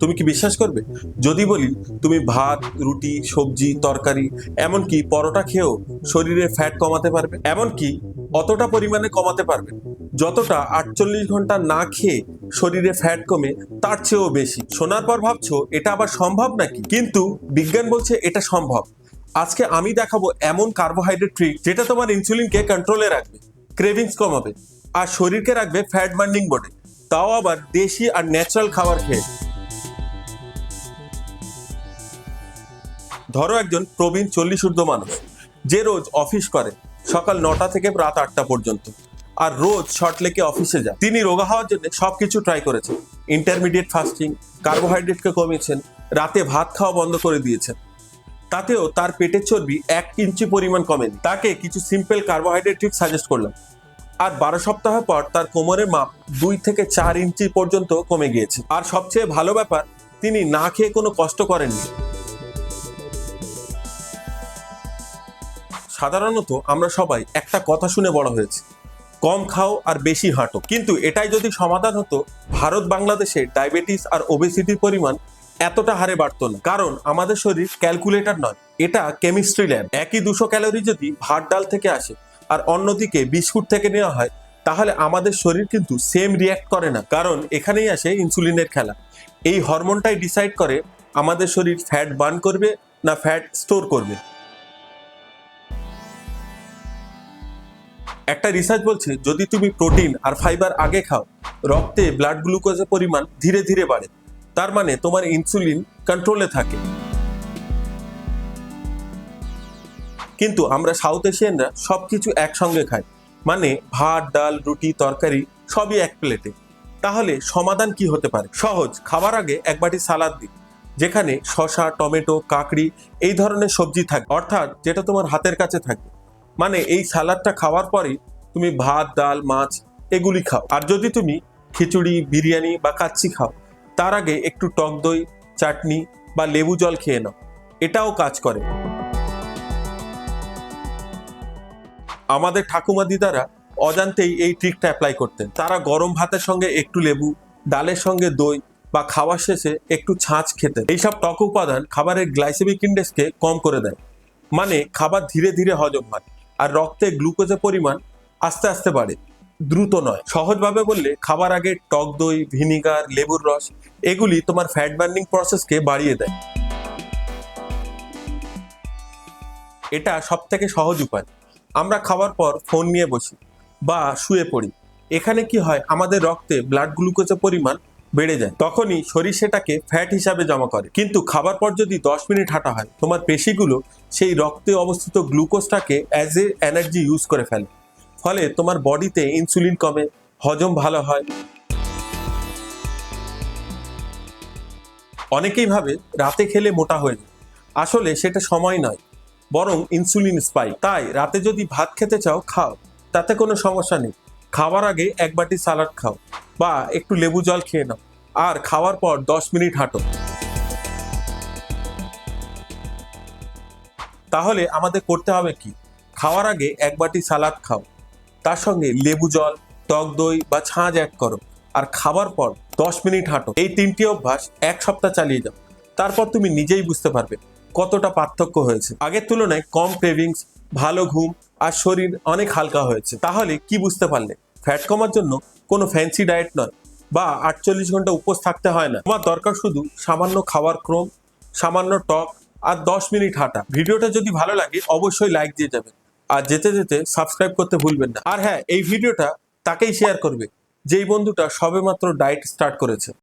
তুমি কি বিশ্বাস করবে? যদি বলি, তুমি ভাত, রুটি, সবজি, তরকারি, এমনকি পরোটা খেয়েও শরীরে ফ্যাট কমাতে পারবে। এমনকি অতটা পরিমাণে কমাতে পারবে। যতটা আটচল্লিশ ঘণ্টা না খেয়ে শরীরে ফ্যাট কমে, তার চেয়েও বেশি। শোনার পর ভাবছ, এটা আবার সম্ভব নাকি? কিন্তু বিজ্ঞান বলছে এটা সম্ভব। আজকে আমি দেখাবো এমন কার্বোহাইড্রেট ট্রিক যেটা তোমার ইনসুলিনকে কন্ট্রোলে রাখবে ক্রেভিংস কমাবে, আর শরীরকে রাখবে ফ্যাট বার্নিং বোর্ডে তাও আবার দেশি আর ন্যাচারাল খাবার খেয়ে। ধরো একজন প্রবীণ চল্লিশ ঊর্ধ্ব মানুষ, যে রোজ অফিস করে সকাল নটা থেকে রাত আটটা পর্যন্ত, আর রোজ শর্ট লেকে অফিসে যায়। তিনি রোগা হওয়ার জন্য সবকিছু ট্রাই করেছেন। ইন্টারমিডিয়েট ফাস্টিং কার্বোহাইড্রেটকে কমিয়েছেন, রাতে ভাত খাওয়া বন্ধ করে দিয়েছেন। তাতেও তার পেটের চর্বি এক ইঞ্চি পরিমাণ কমেনি। তাকে কিছু সিম্পল কার্বোহাইড্রেট ট্রিক সাজেস্ট করলাম। আর বারো সপ্তাহ পর তার কোমরের মাপ দুই থেকে চার ইঞ্চি পর্যন্ত কমে গিয়েছে। আর সবচেয়ে ভালো ব্যাপার, তিনি না খেয়ে কোনো কষ্ট করেননি। সাধারণত আমরা সবাই একটা কথা শুনে বড় হয়েছে। কম খাও আর বেশি হাঁটো। কিন্তু এটাই যদি সমাধান হতো, ভারত বাংলাদেশে ডায়াবেটিস আর ওবেসিটির পরিমাণ এতটা হারে বাড়তো না। কারণ আমাদের শরীর ক্যালকুলেটর নয়, এটা কেমিস্ট্রি ল্যাব। একই দুশো ক্যালোরি যদি ভাত ডাল থেকে আসে আর অন্যদিকে বিস্কুট থেকে নেওয়া হয়, তাহলে আমাদের শরীর কিন্তু সেম রিয়্যাক্ট করে না। কারণ এখানেই আসে ইনসুলিনের খেলা। এই হরমোনটাই ডিসাইড করে আমাদের শরীর ফ্যাট বার্ন করবে না ফ্যাট স্টোর করবে। একটা রিসার্চ বলছে, যদি তুমি প্রোটিন আর ফাইবার আগে খাও, রক্তে ব্লাড গ্লুকোজের পরিমাণ ধীরে ধীরে বাড়ে। তার মানে তোমার ইনসুলিন কন্ট্রোলে থাকে। কিন্তু আমরা সাউথ এশিয়ানরা সবকিছু একসঙ্গে খাই। মানে ভাত, ডাল, রুটি, তরকারি সবই এক প্লেটে তাহলে সমাধান কি হতে পারে? সহজ, খাবার আগে এক বাটি সালাদ দিন, যেখানে শসা, টমেটো, কাকড়ি এই ধরনের সবজি থাকে। অর্থাৎ যেটা তোমার হাতের কাছে থাকবে। মানে এই সালাদটা খাওয়ার পরেই তুমি ভাত, ডাল, মাছ এগুলি খাও। আর যদি তুমি খিচুড়ি, বিরিয়ানি বা কাচ্চি খাও, তার আগে একটু টক দই, চাটনি বা লেবু জল খেয়ে নাও। এটাও কাজ করে। আমাদের ঠাকুমা দিদারা অজান্তেই এই ট্রিকটা অ্যাপ্লাই করতেন। তারা গরম ভাতের সঙ্গে একটু লেবু, ডালের সঙ্গে দই বা খাওয়ার শেষে একটু ছাঁচ খেতেন। এইসব টক উপাদান খাবারের গ্লাইসেমিক ইন্ডেক্সকে কম করে দেয়। মানে খাবার ধীরে ধীরে হজম হয়। আর রক্তে গ্লুকোজের পরিমাণ আস্তে আস্তে বাড়ে। দ্রুত নয়। সহজভাবে বললে খাবার আগে টক দই, ভিনিগার, লেবুর রস, এগুলি তোমার ফ্যাট বার্নিং প্রসেসকে বাড়িয়ে দেয়। এটা সব থেকে সহজ উপায়। আমরা খাওয়ার পর ফোন নিয়ে বসি বা শুয়ে পড়ি। এখানে কি হয়? আমাদের রক্তে ব্লাড গ্লুকোজের পরিমাণ বেড়ে যায়। তখনই শরীর সেটাকে ফ্যাট হিসাবে জমা করে। কিন্তু খাবার পর যদি দশ মিনিট হাঁটা হয়, তোমার পেশিগুলো সেই রক্তে অবস্থিত গ্লুকোজটাকে অ্যাজ এ এনার্জি ইউজ করে ফেলে। ফলে তোমার বডিতে ইনসুলিন কমে, হজম ভালো হয়। অনেকেই ভাবে রাতে খেলে মোটা হয়ে যায়। আসলে সেটা সময় নয়, বরং ইনসুলিন স্পাইক তাই রাতে যদি ভাত খেতে চাও, খাও, তাতে কোনো সমস্যা নেই। খাওয়ার আগে এক বাটি সালাড খাও বা একটু লেবু জল খেয়ে নাও। আর খাওয়ার পর দশ মিনিট হাঁটো। তাহলে আমাদের করতে হবে কি? খাওয়ার আগে এক বাটি সালাদ খাও। তার সঙ্গে লেবু জল, টক দই বা ছাঁচ অ্যাড করো। আর খাবার পর দশ মিনিট হাঁটো। এই তিনটি অভ্যাস এক সপ্তাহ চালিয়ে যাও। তারপর তুমি নিজেই বুঝতে পারবে কতটা পার্থক্য হয়েছে। আগের তুলনায় কম ক্রেভিংস ভালো ঘুম আর শরীর অনেক হালকা হয়েছে। তাহলে কি বুঝতে পারলে? ফ্যাট কমার জন্য কোনো ফ্যান্সি ডায়েট নয় বা আটচল্লিশ ঘণ্টা উপোস থাকতে হয় না। তোমার দরকার শুধু সামান্য খাওয়ার ক্রম, সামান্য টক আর দশ মিনিট হাঁটা। ভিডিওটা যদি ভালো লাগে, অবশ্যই লাইক দিয়ে যাবেন আর যেতে যেতে সাবস্ক্রাইব করতে ভুলবেন না। আর হ্যাঁ এই ভিডিওটা তাকেই শেয়ার করবে, যেই বন্ধুটা সবেমাত্র ডায়েট স্টার্ট করেছে।